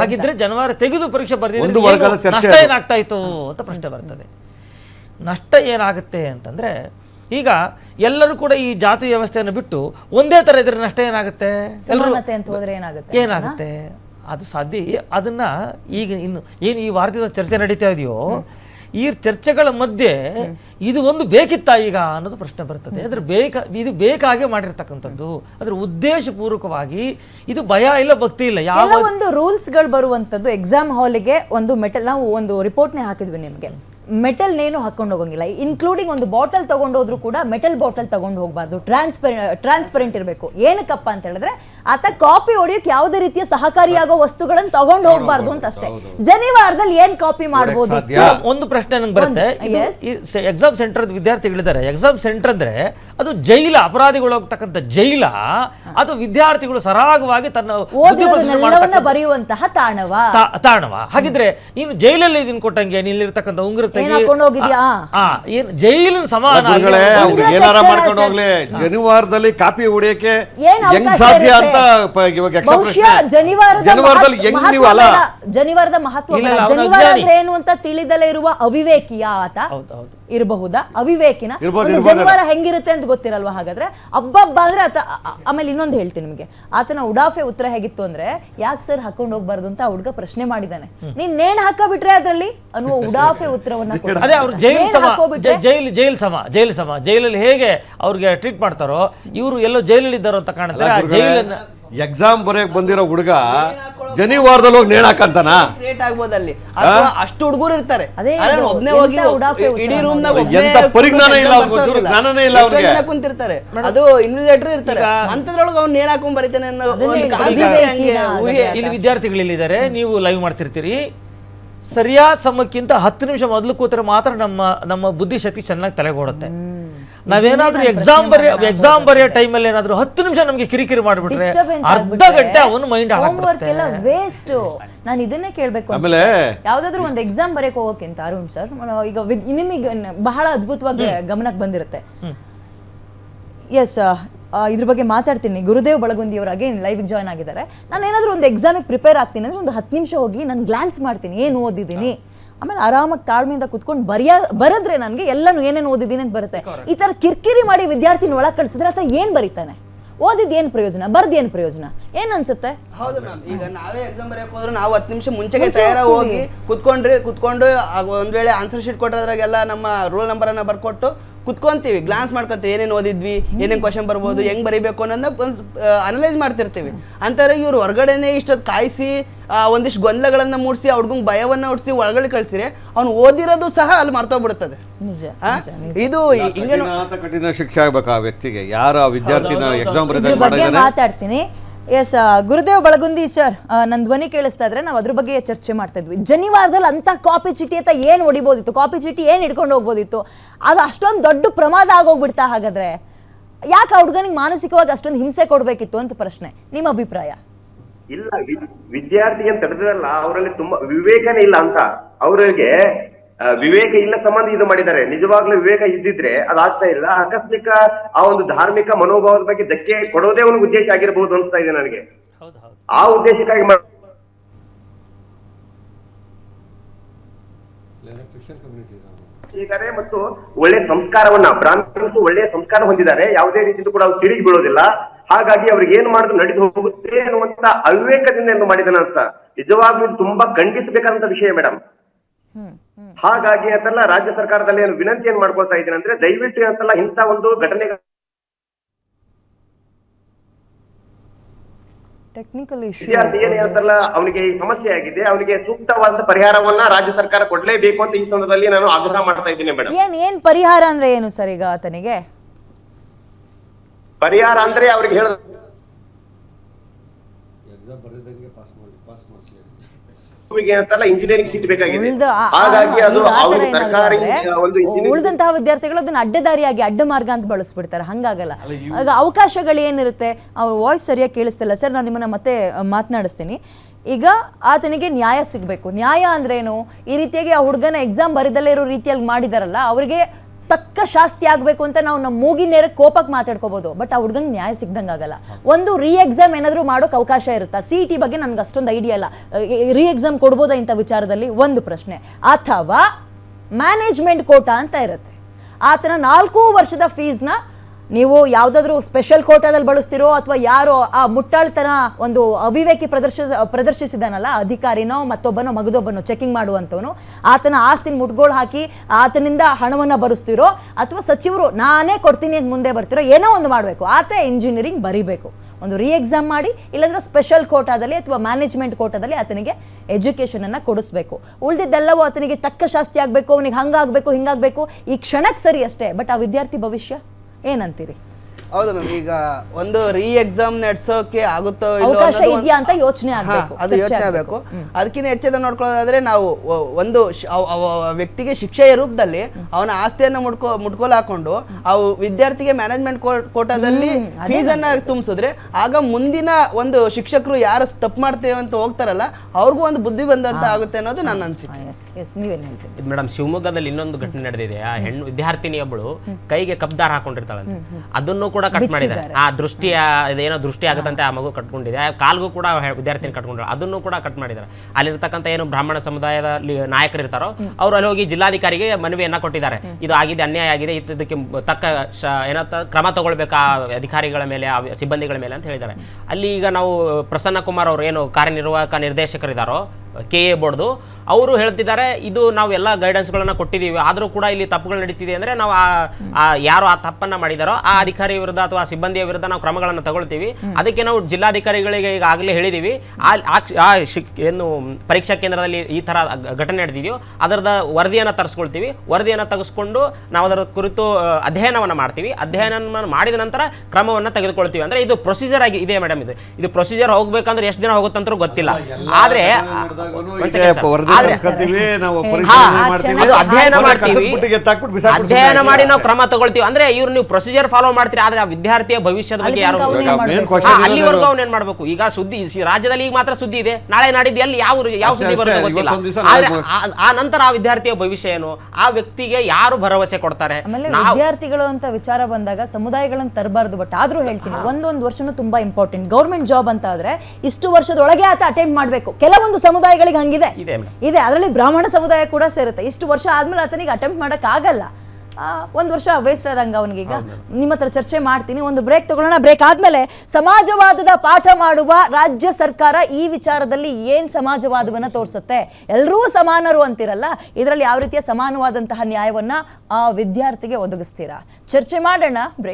ಹಾಗಿದ್ರೆ ಜನವಾರ ತೆಗೆದು ಪರೀಕ್ಷೆ ಬರ್ದಿದ್ರೆ ನಷ್ಟ. ಏನಾಗ್ತಾ ಇತ್ತು ಅಂತ ಪ್ರಶ್ನೆ ಬರ್ತದೆ. ನಷ್ಟ ಏನಾಗುತ್ತೆ ಅಂತಂದ್ರೆ ಈಗ ಎಲ್ಲರೂ ಕೂಡ ಈ ಜಾತಿ ವ್ಯವಸ್ಥೆಯನ್ನು ಬಿಟ್ಟು ಒಂದೇ ತರ ಇದ್ರೆ ನಷ್ಟ ಏನಾಗುತ್ತೆ? ಏನಾಗುತ್ತೆ ಏನಾಗುತ್ತೆ? ಅದು ಸಾಧ್ಯ ಅದನ್ನ ಈಗ ಇನ್ನು ಏನು ಈ ವಾರದಿಂದ ಚರ್ಚೆ ನಡೀತಾ ಇದೆಯೋ ಈ ಚರ್ಚೆಗಳ ಮಧ್ಯೆ ಇದು ಒಂದು ಬೇಕಿತ್ತ ಈಗ ಅನ್ನೋದು ಪ್ರಶ್ನೆ ಬರ್ತದೆ. ಅದ್ರ ಬೇಕ ಇದು ಬೇಕಾಗೆ ಮಾಡಿರ್ತಕ್ಕಂಥದ್ದು. ಅದ್ರ ಉದ್ದೇಶಪೂರ್ವಕವಾಗಿ ಇದು ಭಯ ಇಲ್ಲ ಭಕ್ತಿ ಇಲ್ಲ. ಯಾವ ಒಂದು ರೂಲ್ಸ್ಗಳು ಬರುವಂತದ್ದು ಎಕ್ಸಾಮ್ ಹಾಲಿಗೆ ಒಂದು ಮೆಟಲ್ ನಾವು ಒಂದು ರಿಪೋರ್ಟ್ನೇ ಹಾಕಿದ್ವಿ ನಿಮಗೆ. ಮೆಟಲ್ ನೇನು ಹಾಕೊಂಡು ಹೋಗಂಗಿಲ್ಲ. ಇನ್ಕ್ಲೂಡಿಂಗ್ ಒಂದು ಬಾಟಲ್ ತಗೊಂಡು ಹೋದ್ರು ಕೂಡ ಮೆಟಲ್ ಬಾಟಲ್ ತಗೊಂಡು ಹೋಗಬಾರ್ದು. ಟ್ರಾನ್ಸ್ಪರೆ ಟ್ರಾನ್ಸ್ಪರೆಂಟ್ ಇರಬೇಕು. ಏನಕ್ಕಪ್ಪ ಅಂತ ಹೇಳಿದ್ರೆ ಆತ ಕಾಪಿ ಹೊಡಿಯೋಕೆ ಯಾವುದೇ ರೀತಿಯ ಸಹಕಾರಿಯಾಗೋ ವಸ್ತುಗಳನ್ನು ತಗೊಂಡು ಹೋಗ್ಬಾರ್ದು ಅಂತ ಅಷ್ಟೇ ಜನಿವಾರದಲ್ಲಿ ಏನ್ ಕಾಪಿ ಮಾಡಬಹುದು ಒಂದು ಪ್ರಶ್ನೆ ನಂಗೆ ಬರುತ್ತೆ. ಎಕ್ಸಾಮ್ ಸೆಂಟರ್ ವಿದ್ಯಾರ್ಥಿಗಳಿದ್ದಾರೆ ಎಕ್ಸಾಮ್ ಸೆಂಟರ್ ಅಂದ್ರೆ ಅದು ಜೈಲ ಅಪರಾಧಿಗಳು ಹೋಗ್ತಕ್ಕಂಥ ಜೈಲ ಅದು ವಿದ್ಯಾರ್ಥಿಗಳು ಸರಾಗವಾಗಿ ತನ್ನ ಓದಿರೋದನ್ನೆಲ್ಲವನ್ನ ಬರೆಯುವಂತಹ ತಾಣವ. ತಾಣವ. ಹಾಗಿದ್ರೆ ನೀನು ಜೈಲಲ್ಲಿ ಇದನ್ನ ಕೊಟ್ಟಂಗೆ ನೀನಿರ್ತಕ್ಕಂಥ ಉಂಗುರ ಏನು ಏನ್ ಹಾಕೊಂಡು ಹೋಗಿದ್ಯಾ? ಆ, ಆ, ಏನ್ ಜೈಲಿನ ಸಮಾನ ಏನಾರ ಮಾಡ್ಕೊಂಡು ಹೋಗ್ಲಿ. ಜನಿವಾರದಲ್ಲಿ ಕಾಪಿ ಹೊಡಿಯಕ್ಕೆ ಸಾಧ್ಯ ಬಹುಶಃ ಜನಿವಾರದ ಮಹತ್ವ- ಮಹತ್ವ ಜನಿವಾರದ ಮಹತ್ವ ಜನಿವಾರ. ಅಂದ್ರೆ ಏನು ಅಂತ ತಿಳಿದಲೇ ಇರುವ ಅವಿವೇಕಿಯ ಆತ ಹೌದು, ಹೌದು. ಇರಬಹುದಾ? ಅವಿವೇಕಿನ ಒಂದು ಜನವಾರ ಹೆಂಗಿರುತ್ತೆ ಅಂತ ಗೊತ್ತಿರಲ್ವಾ? ಹಾಗಾದ್ರೆ ಅಬ್ಬಬ್ಬ ಅಂದ್ರೆ ಆತ ಆಮೇಲೆ ಇನ್ನೊಂದು ಹೇಳ್ತೀನಿ ನಿಮಗೆ. ಆತನ ಉಡಾಫೆ ಉತ್ತರ ಹೇಗಿತ್ತು ಅಂದ್ರೆ ಯಾಕೆ ಸರ್ ಹಾಕೊಂಡು ಹೋಗ್ಬಾರ್ದು ಅಂತ ಆ ಹುಡುಗ ಪ್ರಶ್ನೆ ಮಾಡಿದಾನೆ. ನೀನ್ ನೇಣ್ ಹಾಕೋಬಿಟ್ರೆ ಅದ್ರಲ್ಲಿ ಅನ್ನುವ ಉಡಾಫೆ ಉತ್ತರವನ್ನ ಕೊಡ್ತಾನೆ. ಅದೇ ಅವ್ರು ಜೈಲ್ ಜೈಲ್ ಜೈಲ್ ಸಮ ಜೈಲ್ ಸಮ. ಜೈಲಲ್ಲಿ ಹೇಗೆ ಅವ್ರಿಗೆ ಟ್ರೀಟ್ ಮಾಡ್ತಾರೋ ಇವರು ಎಲ್ಲೋ ಜೈಲಲ್ಲಿ ಇದ್ದಾರೋ ಅಂತ ಕಾಣುತ್ತೆ. ಆ ಜೈಲನ್ನ ಎಕ್ಸಾಮ್ ಬರೆಯಕ್ ಬಂದಿರೋ ಹುಡುಗ ಜನಿವಾರದಲ್ಲಿ ಹೋಗಿ ನೇಣ್ ಹಾಕಂತಾನ ಕ್ರಿಯೇಟ್ ಆಗ್ಬೋದು ಅಲ್ಲಿ ಅಥವಾ ಅಷ್ಟು ಹುಡುಗರು ಇರ್ತಾರೆ. ಅದೇ ಅದೇ ಇದು, ಒಬ್ನೇ ಎಂತ ಹೋಗಿ ಉಡಾಫೆ ಇಡೀ ರೂಮ್. ಎಂತ ಪರಿಜ್ಞಾನ ಇಲ್ಲ ಅವ್ನಿಗೆ, ಒಂಚೂರು ಜ್ಞಾನನೇ ಇಲ್ಲ ಅವ್ನಿಗೆ. ಜನ ಕುಂತಿರ್ತಾರೆ. ಅದು ಇನ್ವಿಜೇಟರ್ ಇರ್ತಾರೆ. ಅಂತದ್ರೊಳಗೆ ಅವ್ನು ನೇಣ ಹಾಕೊಂಡ್ ಬರೀತಾನೆ ಅನ್ನೋ ಅದನ್ನೇ ಒಂದು ಹಂಗೆ. ಇಲ್ಲಿ ವಿದ್ಯಾರ್ಥಿಗಳಿದ್ದಾರೆ ನೀವು ಲೈವ್ ಮಾಡ್ತಿರ್ತೀರಿ. ಸರಿಯಾದ ಸಮಯಕ್ಕಿಂತ ಹತ್ತು ನಿಮಿಷ ಮೊದಲು ಕೂತ್ರೆ ಮಾತ್ರ ನಮ್ಮ ನಮ್ಮ ಬುದ್ಧಿಶಕ್ತಿ ಚೆನ್ನಾಗಿ ತಲೆಗೊಡುತ್ತೆ. ನಾವೇನಾದ್ರೂ ಎಕ್ಸಾಮ್ ಬರೆಯ ಎಕ್ಸಾಮ್ ಬರೆಯೋ ಟೈಮಲ್ಲಿ ಏನಾದ್ರೂ ಹತ್ತು ನಿಮಿಷ ನಮಗೆ ಕಿರಿಕಿರಿ ಮಾಡಿಬಿಟ್ರೆ ಅರ್ಧ ಗಂಟೆ ಅವನು ಮೈಂಡ್ ಹೋಮ್ವರ್ಕ್ ಎಲ್ಲ ವೇಸ್ಟ್ ನಾನು ಇದನ್ನೇ ಕೇಳ್ಬೇಕು ಅಂತ. ಆಮೇಲೆ ಯಾವ್ದಾದ್ರು ಒಂದು ಎಕ್ಸಾಮ್ ಬರೆಯಕ್ಕೆ ಹೋಗೋಕ್ಕಿಂತ ಅರುಣ್ ಸರ್ ಈಗ ನಿಮಗೆ ಬಹಳ ಅದ್ಭುತವಾಗಿ ಗಮನಕ್ಕೆ ಬಂದಿರುತ್ತೆ. ಎಸ್ ಇದ್ರ ಬಗ್ಗೆ ಮಾತಾಡ್ತೀನಿ. ಗುರುದೇವ್ ಬಳಗುಂದಿ ಅವರು ಅಗೇನ್ ಲೈವ್ ಜಾಯ್ನ್ ಆಗಿದ್ದಾರೆ. ನಾನು ಏನಾದರೂ ಒಂದು ಎಕ್ಸಾಮಿಗೆ ಪ್ರಿಪೇರ್ ಆಗ್ತೀನಿ ಅಂದ್ರೆ ಒಂದು ಹತ್ತು ನಿಮಿಷ ಹೋಗಿ ನಾನು ಗ್ಲಾನ್ಸ್ ಮಾಡ್ತೀನಿ. ಏನು ಓದಿದ್ದೀನಿ? ಆಮೇಲೆ ಆರಾಮಾಗಿ ತಾಳ್ಮೆಯಿಂದ ಕುತ್ಕೊಂಡು ಬರೆಯ ಬರೆದ್ರೆ ನನಗೆ ಎಲ್ಲನೂ ಏನೇನು ಓದಿದ್ದೀನಿ ಅಂತ ಬರುತ್ತೆ. ಈ ಥರ ಕಿರಿಕಿರಿ ಮಾಡಿ ವಿದ್ಯಾರ್ಥಿನ ಒಳಗೆ ಕಳಿಸಿದ್ರೆ ಆತ ಏನು ಬರೀತಾನೆ? ಓದಿದ್ದು ಏನು ಪ್ರಯೋಜನ? ಬರ್ದು ಏನು ಪ್ರಯೋಜನ? ಏನ್ ಅನ್ಸುತ್ತೆ? ಹೌದು ಮ್ಯಾಮ್ ಈಗ ನಾವೇ ಎಕ್ಸಾಮ್ ಬರೆಯಕ್ ಹೋದ್ರೆ ನಾವು ಹತ್ತು ನಿಮಿಷ ಮುಂಚೆಗೆ ಮುಂಚೆ ತಯಾರ ಹೋಗಿ ಕುತ್ಕೊಂಡ್ರಿ ಕುತ್ಕೊಂಡು ಒಂದ್ ವೇಳೆ ಆನ್ಸರ್ ಶೀಟ್ ಕೊಟ್ಟದ್ರಾಗೆಲ್ಲ ನಮ್ಮ ರೋಲ್ ನಂಬರ್ ಅನ್ನ ಬರ್ಕೊಟ್ಟು ಕುತ್ಕೊಂತೀವಿ ಗ್ಲಾನ್ಸ್ ಮಾಡ್ಕೊಂತೀವಿ ಏನೇನು ಓದಿದ್ವಿ ಏನೇನು ಕ್ವಶನ್ ಬರ್ಬೋದು ಹೆಂಗ್ ಬರಿಬೇಕು ಅನ್ನೋದನ್ನ ಒಂದು ಅನಲೈಸ್ ಮಾಡ್ತಿರ್ತೀವಿ. ಅಂತಾರೆ ಇವ್ರು ಹೊರಗಡೆನೆ ಇಷ್ಟೊತ್ತು ಕಾಯಿಸಿ ಒಂದಿಷ್ಟು ಗೊಂದಲಗಳನ್ನ ಮೂಡಿಸಿ ಆ ಹುಡ್ಗಂಗ್ ಭಯವನ್ನ ಹುಡ್ಸಿ ಒಳಗಡೆ ಕಳ್ಸಿರೆ ಅವ್ನು ಓದಿರೋದು ಸಹ ಅಲ್ಲಿ ಮರ್ತೋಗ್ಬಿಡುತ್ತದೆ. ಇದು ಹಿಂಗೆ ಕಠಿಣ ಶಿಕ್ಷೆ ಆಗ್ಬೇಕು ಆ ವ್ಯಕ್ತಿಗೆ. ಯಾರ ಆ ವಿದ್ಯಾರ್ಥಿನ ಎಕ್ಸಾಮ್ ಮಾತಾಡ್ತೀನಿ. ಎಸ್ ಗುರುದೇವ್ ಬಳಗುಂದಿ ಸರ್ ನನ್ನ ಧ್ವನಿ ಕೇಳಿಸ್ತಾ ಇದ್ರೆ ನಾವು ಅದ್ರ ಬಗ್ಗೆ ಚರ್ಚೆ ಮಾಡ್ತಾ ಇದ್ವಿ. ಜನಿವಾರದಲ್ಲಿ ಅಂತ ಕಾಪಿ ಚೀಟಿ ಅಂತ ಏನು ಹೊಡಿಬೋದಿತ್ತು? ಕಾಪಿ ಚೀಟಿ ಏನು ಹಿಡ್ಕೊಂಡು ಹೋಗ್ಬೋದಿತ್ತು? ಅದು ಅಷ್ಟೊಂದು ದೊಡ್ಡ ಪ್ರಮಾದ ಆಗೋಗ್ಬಿಡ್ತಾ ಹಾಗಾದ್ರೆ ಯಾಕೆ ಆ ಹುಡುಗನಿಗೆ ಮಾನಸಿಕವಾಗಿ ಅಷ್ಟೊಂದು ಹಿಂಸೆ ಕೊಡಬೇಕಿತ್ತು ಅಂತ ಪ್ರಶ್ನೆ. ನಿಮ್ಮ ಅಭಿಪ್ರಾಯ? ಇಲ್ಲ ವಿದ್ಯಾರ್ಥಿ ಅಂತ ಅವರಲ್ಲಿ ತುಂಬಾ ವಿವೇಕನೇ ಇಲ್ಲ ಅಂತ. ಅವರಿಗೆ ವಿವೇಕ ಇಲ್ಲ ಸಂಬಂಧ ಇದು ಮಾಡಿದ್ದಾರೆ. ನಿಜವಾಗ್ಲೂ ವಿವೇಕ ಇದ್ದಿದ್ರೆ ಅದಾಗ್ತಾ ಇಲ್ಲ. ಆಕಸ್ಮಿಕ ಆ ಒಂದು ಧಾರ್ಮಿಕ ಮನೋಭಾವದ ಬಗ್ಗೆ ಧಕ್ಕೆ ಕೊಡೋದೇ ಒಂದು ಉದ್ದೇಶ ಆಗಿರಬಹುದು ಅನ್ಸ್ತಾ ಇದೆ ನನಗೆ. ಆ ಉದ್ದೇಶಕ್ಕಾಗಿ ಮತ್ತು ಒಳ್ಳೆ ಸಂಸ್ಕಾರವನ್ನ ಬ್ರಾಹ್ಮಣರು ಒಳ್ಳೆಯ ಸಂಸ್ಕಾರ ಹೊಂದಿದ್ದಾರೆ. ಯಾವುದೇ ರೀತಿಯಲ್ಲೂ ಕೂಡ ಅವ್ರು ತಿರುಗಿ ಬೀಳೋದಿಲ್ಲ. ಹಾಗಾಗಿ ಅವ್ರಿಗೆ ಏನ್ ಮಾಡಿದ್ರು ನಡೆದು ಹೋಗುತ್ತೆ ಅನ್ನುವಂತ ಅವಿವೇಕದಿಂದ ಏನು ಮಾಡಿದನ ಅಂತ. ನಿಜವಾಗ್ಲೂ ತುಂಬಾ ಖಂಡಿಸಬೇಕಾದಂತ ವಿಷಯ ಮೇಡಮ್ ಹಾಗಾಗಿ ಅಂತಲ್ಲ ರಾಜ್ಯ ಸರ್ಕಾರದಲ್ಲಿ ಏನು ವಿನಂತಿ ಏನ್ ಮಾಡ್ಕೊಳ್ತಾ ಇದ್ದೀನಿ ಅಂದ್ರೆ ದಯವಿಟ್ಟು ಅಂತಲ್ಲ ಇಂಥ ಒಂದು ಘಟನೆ ಟೆಕ್ನಿಕಲ್ ಅಂತಲ್ಲ ಅವನಿಗೆ ಈ ಸಮಸ್ಯೆ ಆಗಿದೆ ಅವನಿಗೆ ಸೂಕ್ತವಾದ ಪರಿಹಾರವನ್ನ ರಾಜ್ಯ ಸರ್ಕಾರ ಕೊಡ್ಲೇಬೇಕು ಅಂತ ಈ ಸಂದರ್ಭದಲ್ಲಿ ನಾನು ಆಗ್ರಹ ಮಾಡ್ತಾ ಇದ್ದೀನಿ ಮೇಡಮ್ ಏನ್ ಏನ್ ಪರಿಹಾರ ಅಂದ್ರೆ ಏನು ಸರ್ ಈಗ ಆತನಿಗೆ? ಪರಿಹಾರ ಅಂದ್ರೆ ಅವ್ರಿಗೆ ಹೇಳ ಅಂತಲ್ಲ ಇಂಜಿನಿಯರಿಂಗ್ ಸೀಟ್ ಬೇಕಾಗಿದೆ. ಹಾಗಾಗಿ ಅದು ಥರ ಸರ್ಕಾರಿ ಒಂದು ಉಳಿದಂತಹ ವಿದ್ಯಾರ್ಥಿಗಳು ಅದನ್ನ ಅಡ್ಡದಾರಿಯಾಗಿ ಅಡ್ಡ ಮಾರ್ಗ ಅಂತ ಬಳಸ್ಬಿಡ್ತಾರೆ. ಹಂಗಾಗಲ್ಲ. ಈಗ ಅವಕಾಶಗಳು ಏನಿರುತ್ತೆ ಅವ್ರ ವಾಯ್ಸ್ ಸರಿಯಾಗಿ ಕೇಳಿಸ್ತಿಲ್ಲ. ಸರ್ ನಾನು ನಿಮ್ಮನ್ನ ಮತ್ತೆ ಮಾತನಾಡಿಸ್ತೀನಿ. ಈಗ ಆತನಿಗೆ ನ್ಯಾಯ ಸಿಗಬೇಕು. ನ್ಯಾಯ ಅಂದ್ರೇನು? ಈ ರೀತಿಯಾಗಿ ಆ ಹುಡುಗನ ಎಕ್ಸಾಮ್ ಬರೀದಲ್ಲೇ ಇರೋ ರೀತಿಯಲ್ಲಿ ಮಾಡಿದಾರಲ್ಲ ಅವರಿಗೆ ತಕ್ಕ ಶಾಸ್ತಿ ಆಗಬೇಕು ಅಂತ ನಾವು ನಮ್ಮ ಮೂಗಿ ನೇರ ಕೋಪಕ್ಕೆ ಮಾತಾಡ್ಕೋಬೋದು. ಬಟ್ ಆ ಹುಡುಗಂಗೆ ನ್ಯಾಯ ಸಿಗ್ದಂಗೆ ಆಗಲ್ಲ ಒಂದು ರೀ ಎಕ್ಸಾಮ್ ಏನಾದರೂ ಮಾಡೋಕೆ ಅವಕಾಶ ಇರುತ್ತಾ? ಸಿ ಟಿ ಬಗ್ಗೆ ನನಗೆ ಅಷ್ಟೊಂದು ಐಡಿಯಾ ಇಲ್ಲ. ರೀ ಎಕ್ಸಾಮ್ ಕೊಡ್ಬೋದಾ ಇಂಥ ವಿಚಾರದಲ್ಲಿ? ಒಂದು ಪ್ರಶ್ನೆ. ಅಥವಾ ಮ್ಯಾನೇಜ್ಮೆಂಟ್ ಕೋಟಾ ಅಂತ ಇರುತ್ತೆ. ಆತನ ನಾಲ್ಕು ವರ್ಷದ ಫೀಸ್ನ ನೀವು ಯಾವುದಾದ್ರೂ ಸ್ಪೆಷಲ್ ಕೋಟಾದಲ್ಲಿ ಬಳಸ್ತಿರೋ ಅಥವಾ ಯಾರೋ ಆ ಮುಟ್ಟಾಳ್ತನ ಒಂದು ಅವಿವೇಕಿ ಪ್ರದರ್ಶ, ಪ್ರದರ್ಶಿಸಿದಾನಲ್ಲ, ಅಧಿಕಾರಿನೋ ಮತ್ತೊಬ್ಬನೋ ಮಗದೊಬ್ಬನೋ ಚೆಕಿಂಗ್ ಮಾಡುವಂಥವನು, ಆತನ ಆಸ್ತಿನ ಮುಟ್ಗೋಳು ಹಾಕಿ ಆತನಿಂದ ಹಣವನ್ನು ಬರೆಸ್ತಿರೋ ಅಥವಾ ಸಚಿವರು ನಾನೇ ಕೊಡ್ತೀನಿ ಅಂತ ಮುಂದೆ ಬರ್ತಿರೋ ಏನೋ ಒಂದು ಮಾಡಬೇಕು, ಆತ ಇಂಜಿನಿಯರಿಂಗ್ ಬರಿಬೇಕು. ಒಂದು ರೀ ಎಕ್ಸಾಮ್ ಮಾಡಿ, ಇಲ್ಲಾಂದ್ರೆ ಸ್ಪೆಷಲ್ ಕೋಟಾದಲ್ಲಿ ಅಥವಾ ಮ್ಯಾನೇಜ್ಮೆಂಟ್ ಕೋಟಾದಲ್ಲಿ ಆತನಿಗೆ ಎಜುಕೇಷನನ್ನು ಕೊಡಿಸ್ಬೇಕು. ಉಳಿದಿದ್ದೆಲ್ಲವೂ ಆತನಿಗೆ ತಕ್ಕ ಶಾಸ್ತಿ ಆಗಬೇಕು, ಅವನಿಗೆ ಹಂಗಾಗಬೇಕು, ಹಿಂಗಾಗಬೇಕು, ಈ ಕ್ಷಣಕ್ಕೆ ಸರಿ ಅಷ್ಟೇ ಬಟ್ ಆ ವಿದ್ಯಾರ್ಥಿ ಭವಿಷ್ಯ? ಏನಂತೀರಿ? ಹೌದು ಮ್ಯಾಮ್ ಈಗ ಒಂದು ರೀ ಎಕ್ಸಾಮ್ ನಡೆಸೋಕೆ ಆಗುತ್ತೋ ಅವಕಾಶ ಇದೆಯಾ ಅಂತ ಯೋಚನೆ ಆಗಬೇಕು. ಅದು ಯೋಚನೆ ಆಗ್ಬೇಕು. ಅದಕ್ಕಿಂತ ಹೆಚ್ಚಿನ ನೋಡ್ಕೊಳ್ಳೋದಾದ್ರೆ ನಾವು ಒಂದು ವ್ಯಕ್ತಿಗೆ ಶಿಕ್ಷೆಯ ರೂಪದಲ್ಲಿ ಅವನ ಆಸ್ತಿಯನ್ನು ಮುಟ್ಕೋ ಮುಟ್ಕೋಲ್ ಹಾಕೊಂಡು ಅವು ವಿದ್ಯಾರ್ಥಿಗೆ ಮ್ಯಾನೇಜ್ಮೆಂಟ್ ಕೋಟಾದಲ್ಲಿ ಫೀಸ್ ಅನ್ನ ತುಂಬಿಸಿದ್ರೆ ಆಗ ಮುಂದಿನ ಒಂದು ಶಿಕ್ಷಕರು ಯಾರು ತಪ್ಪು ಮಾಡ್ತೇವೆ ಅಂತ ಹೋಗ್ತಾರಲ್ಲ ಅವ್ರಿಗೂ ಒಂದು ಬುದ್ಧಿ ಬಂದಂತ ಆಗುತ್ತೆ ಅನ್ನೋದು ನನ್ನ ಅನಿಸಿಕೆ. ಎಸ್ ಎಸ್ ನೀವೇನು ಹೇಳ್ತೀರಿ. ಇದು ಮೇಡಮ್ ಶಿವಮೊಗ್ಗದಲ್ಲಿ ಇನ್ನೊಂದು ಘಟನೆ ನಡೆದಿದೆ. ಆ ಹೆಣ್ಣು ವಿದ್ಯಾರ್ಥಿನಿಯೊಬ್ಬಳು ಕೈಗೆ ಕಬ್ದಾರ ಹಾಕೊಂಡಿರ್ತಾಳಂತೆ. ಅದನ್ನು ಕೂಡ ಕಟ್ ಮಾಡಿದ್ದಾರೆ ಆ ದೃಷ್ಟಿ ಏನೋ ದೃಷ್ಟಿ ಆಗದಂತೆ ಆ ಮಗು ಕಟ್ಕೊಂಡಿದೆ. ಕಾಲ್ಗೂ ಕೂಡ ವಿದ್ಯಾರ್ಥಿನ ಕಟ್ಕೊಂಡ್ರು ಅದನ್ನು ಕೂಡ ಕಟ್ ಮಾಡಿದ್ದಾರೆ. ಅಲ್ಲಿರ್ತಕ್ಕಂಥ ಏನು ಬ್ರಾಹ್ಮಣ ಸಮುದಾಯದ ನಾಯಕರು ಇರ್ತಾರೋ ಅವ್ರು ಅಲ್ಲಿ ಹೋಗಿ ಜಿಲ್ಲಾಧಿಕಾರಿಗೆ ಮನವಿಯನ್ನ ಕೊಟ್ಟಿದ್ದಾರೆ. ಇದು ಆಗಿದೆ ಅನ್ಯಾಯ ಆಗಿದೆ ಇದ್- ಇದಕ್ಕೆ ತಕ್ಕ ಶ- ಏನಂತ ಕ್ರಮ ತಗೊಳ್ಬೇಕು ಆ ಅಧಿಕಾರಿಗಳ ಮೇಲೆ ಸಿಬ್ಬಂದಿಗಳ ಮೇಲೆ ಅಂತ ಹೇಳಿದ್ದಾರೆ. ಅಲ್ಲಿ ಈಗ ನಾವು ಪ್ರಸನ್ನ ಕುಮಾರ್ ಅವರು ಏನು ಕಾರ್ಯನಿರ್ವಾಹಕ ನಿರ್ದೇಶಕರಿದ್ದಾರೋ ಕೆ ಎ ಬೋರ್ಡ್ದು ಅವರು ಹೇಳ್ತಿದ್ದಾರೆ ಇದು ನಾವು ಎಲ್ಲ ಗೈಡೆನ್ಸ್ಗಳನ್ನ ಕೊಟ್ಟಿದ್ದೀವಿ. ಆದರೂ ಕೂಡ ಇಲ್ಲಿ ತಪ್ಪುಗಳು ನಡೀತಿದೆ ಅಂದರೆ ನಾವು ಆ ಯಾರು ಆ ತಪ್ಪನ್ನ ಮಾಡಿದಾರೋ ಆ ಅಧಿಕಾರಿ ವಿರುದ್ಧ ಅಥವಾ ಆ ಸಿಬ್ಬಂದಿಯ ವಿರುದ್ಧ ನಾವು ಕ್ರಮಗಳನ್ನು ತಗೊಳ್ತೀವಿ. ಅದಕ್ಕೆ ನಾವು ಜಿಲ್ಲಾಧಿಕಾರಿಗಳಿಗೆ ಈಗಾಗಲೇ ಹೇಳಿದ್ದೀವಿ ಆ ಆ ಆ ಶಿಕ್ ಏನು ಪರೀಕ್ಷಾ ಕೇಂದ್ರದಲ್ಲಿ ಈ ಥರ ಘಟನೆ ನಡೆದಿದೆಯೋ ಅದರದ ವರದಿಯನ್ನು ತರಿಸ್ಕೊಳ್ತೀವಿ. ವರದಿಯನ್ನು ತೆಗೆಸ್ಕೊಂಡು ನಾವು ಅದರ ಕುರಿತು ಅಧ್ಯಯನವನ್ನು ಮಾಡ್ತೀವಿ. ಅಧ್ಯಯನ ಮಾಡಿದ ನಂತರ ಕ್ರಮವನ್ನು ತೆಗೆದುಕೊಳ್ತೀವಿ. ಅಂದರೆ ಇದು ಪ್ರೊಸೀಜರ್ ಆಗಿ ಇದೆ ಮೇಡಮ್ ಇದು. ಇದು ಪ್ರೊಸೀಜರ್ ಹೋಗಬೇಕಂದ್ರೆ ಎಷ್ಟು ದಿನ ಹೋಗುತ್ತಂತ ಗೊತ್ತಿಲ್ಲ. ಆದರೆ ಅಧ್ಯಯನ ಮಾಡ್ತೀವಿ. ಮಾಡಿ ನಾವು ಕ್ರಮ ತಗೊಳ್ತೀವಿ. ಅಂದ್ರೆ ಇವ್ರು ನೀವು ಪ್ರೊಸೀಜರ್ ಫಾಲೋ ಮಾಡ್ತೀರಿ ಆದ್ರೆ ಆ ವಿದ್ಯಾರ್ಥಿಯ ಭವಿಷ್ಯದ ಬಗ್ಗೆ ಅಲ್ಲಿ ಯಾರು ಅಲ್ಲಿವರೆಗೂ ಅವ್ನ ಏನ್ ಮಾಡ್ಬೇಕು? ಈಗ ಸುದ್ದಿ ರಾಜ್ಯದಲ್ಲಿ ಈಗ ಮಾತ್ರ ಸುದ್ದಿ ಇದೆ. ನಾಳೆ ನಾಡಿದ್ದು ಎಲ್ಲಿ ಯಾವ ಯಾವ ಸುದ್ದಿ ಬರುತ್ತೆ ಗೊತ್ತಿಲ್ಲ. ಆದ್ರೆ ಆ- ನಂತರ ಆ ವಿದ್ಯಾರ್ಥಿಯ ಭವಿಷ್ಯ ಏನು? ಆ ವ್ಯಕ್ತಿಗೆ ಯಾರು ಭರವಸೆ ಕೊಡ್ತಾರೆ? ವಿದ್ಯಾರ್ಥಿಗಳು ಅಂತ ವಿಚಾರ ಬಂದಾಗ ಸಮುದಾಯಗಳನ್ನ ತರಬಾರ್ದು ಬಟ್ ಆದ್ರೂ ಹೇಳ್ತೀನಿ ಒಂದೊಂದು ವರ್ಷನೂ ತುಂಬಾ ಇಂಪಾರ್ಟೆಂಟ್ ಗೌರ್ಮೆಂಟ್ ಜಾಬ್ ಅಂತ ಆದ್ರೆ ಇಷ್ಟು ವರ್ಷದೊಳಗೆ ಆತ ಅಟೆಂಡ್ ಮಾಡಬೇಕು. ಕೆಲವೊಂದು ಸಮುದಾಯಗಳಿಗೆ ಹಂಗಿದೆ. ಇದೆ ಅದರಲ್ಲಿ ಬ್ರಾಹ್ಮಣ ಸಮುದಾಯ ಕೂಡ ಸೇರುತ್ತೆ. ಇಷ್ಟು ವರ್ಷ ಆದ್ಮೇಲೆ ಆತನಿಗೆ ಅಟೆಂಪ್ಟ್ ಮಾಡಕ್ ಆಗಲ್ಲ. ಒಂದು ವರ್ಷ ವೇಸ್ಟ್ ಆದಂಗ ಅವನಿಗೀಗ. ನಿಮ್ಮ ಹತ್ರ ಚರ್ಚೆ ಮಾಡ್ತೀನಿ ಒಂದು ಬ್ರೇಕ್ ತಗೊಳ್ಳೋಣ. ಬ್ರೇಕ್ ಆದ್ಮೇಲೆ ಸಮಾಜವಾದದ ಪಾಠ ಮಾಡುವ ರಾಜ್ಯ ಸರ್ಕಾರ ಈ ವಿಚಾರದಲ್ಲಿ ಏನ್ ಸಮಾಜವಾದವನ್ನ ತೋರಿಸುತ್ತೆ? ಎಲ್ಲರೂ ಸಮಾನರು ಅಂತಿರಲ್ಲ ಇದರಲ್ಲಿ ಯಾವ ರೀತಿಯ ಸಮಾನವಾದಂತಹ ನ್ಯಾಯವನ್ನ ಆ ವಿದ್ಯಾರ್ಥಿಗೆ ಒದಗಿಸ್ತೀರಾ? ಚರ್ಚೆ ಮಾಡೋಣ ಬ್ರೇಕ್